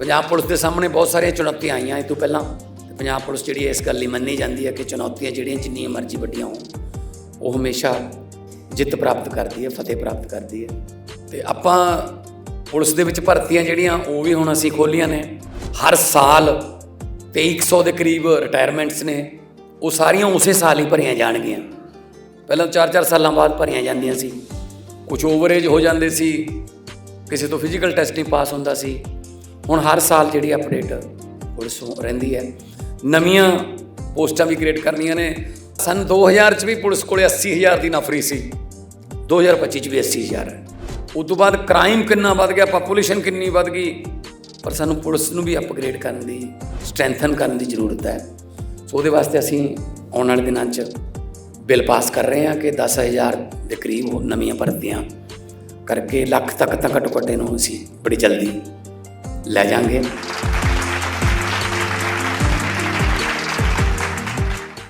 Punjab police ਦੇ ਸਾਹਮਣੇ ਬਹੁਤ ਸਾਰੀਆਂ ਚੁਣੌਤੀਆਂ ਆਈਆਂ ਇਹ ਤੋਂ ਪਹਿਲਾਂ। ਪੰਜਾਬ ਪੁਲਿਸ ਜਿਹੜੀ ਇਸ ਗੱਲ ਲਈ ਮੰਨੀ ਜਾਂਦੀ ਹੈ ਕਿ ਚੁਣੌਤੀਆਂ ਜਿਹੜੀਆਂ ਜਿੰਨੀਆਂ ਮਰਜ਼ੀ ਵੱਡੀਆਂ ਹੋਣ, ਉਹ ਹਮੇਸ਼ਾ ਜਿੱਤ ਪ੍ਰਾਪਤ ਕਰਦੀ ਹੈ, ਫਤਿਹ ਪ੍ਰਾਪਤ ਕਰਦੀ ਹੈ। ਤੇ ਆਪਾਂ ਪੁਲਿਸ ਦੇ ਵਿੱਚ ਭਰਤੀਆਂ ਜਿਹੜੀਆਂ, ਉਹ ਵੀ ਹੁਣ ਅਸੀਂ ਖੋਲੀਆਂ ਨੇ। ਹਰ ਸਾਲ 2300 ਦੇ ਕਰੀਬ ਰਿਟਾਇਰਮੈਂਟਸ ਨੇ। ਉਹ ਸਾਰੀਆਂ ਉਸੇ ਸਾਲ ਹੀ ਭਰੀਆਂ ਜਾਣਗੀਆਂ। ਪਹਿਲਾਂ 4-4 ਸਾਲਾਂ ਬਾਅਦ ਭਰੀਆਂ ਜਾਂਦੀਆਂ ਸੀ। ਕੁਝ ਓਵਰੇਜ ਹੋ ਜਾਂਦੇ ਸੀ। ਕਿਸੇ ਤੋਂ ਫਿਜ਼ੀਕਲ ਟੈਸਟ ਨਹੀਂ ਪਾਸ ਹੁੰਦਾ ਸੀ। ਹੁਣ ਹਰ ਸਾਲ ਜਿਹੜੀ ਅਪਡੇਟ ਪੁਲਿਸ ਨੂੰ ਰਹਿੰਦੀ ਹੈ। ਨਵੀਆਂ ਪੋਸਟਾਂ ਵੀ ਕ੍ਰੀਏਟ ਕਰਨੀਆਂ ਨੇ। ਸਨ 2000 ਚ ਵੀ ਪੁਲਿਸ ਕੋਲੇ 80000 ਦੀ ਨਫਰੀ ਸੀ। 2025 ਚ ਵੀ 80000 ਹੈ ਉਸ ਤੋਂ ਬਾਅਦ ਕ੍ਰਾਈਮ ਕਿੰਨਾ ਵੱਧ ਗਿਆ ਪੋਪੂਲੇਸ਼ਨ ਕਿੰਨੀ ਵੱਧ ਗਈ। ਪਰ ਸਾਨੂੰ ਪੁਲਿਸ ਨੂੰ ਵੀ ਅਪਗ੍ਰੇਡ ਕਰਨ ਦੀ ਸਟਰੈਂਥਨ ਕਰਨ ਦੀ ਜ਼ਰੂਰਤ ਹੈ। ਸੋ ਉਹਦੇ ਵਾਸਤੇ ਅਸੀਂ ਆਉਣ ਵਾਲੇ ਦਿਨਾਂ 'ਚ ਬਿੱਲ ਪਾਸ ਕਰ ਰਹੇ ਹਾਂ ਕਿ 10000 ਦੇ ਕਰੀਬ ਉਹ ਨਵੀਆਂ ਭਰਤੀਆਂ ਕਰਕੇ ਲੱਖ ਤੱਕ ਤਾਂ ਘੱਟੋ ਘੱਟ ਇਹਨੂੰ ਅਸੀਂ ਬੜੀ ਜਲਦੀ ਲੈ ਜਾਾਂਗੇ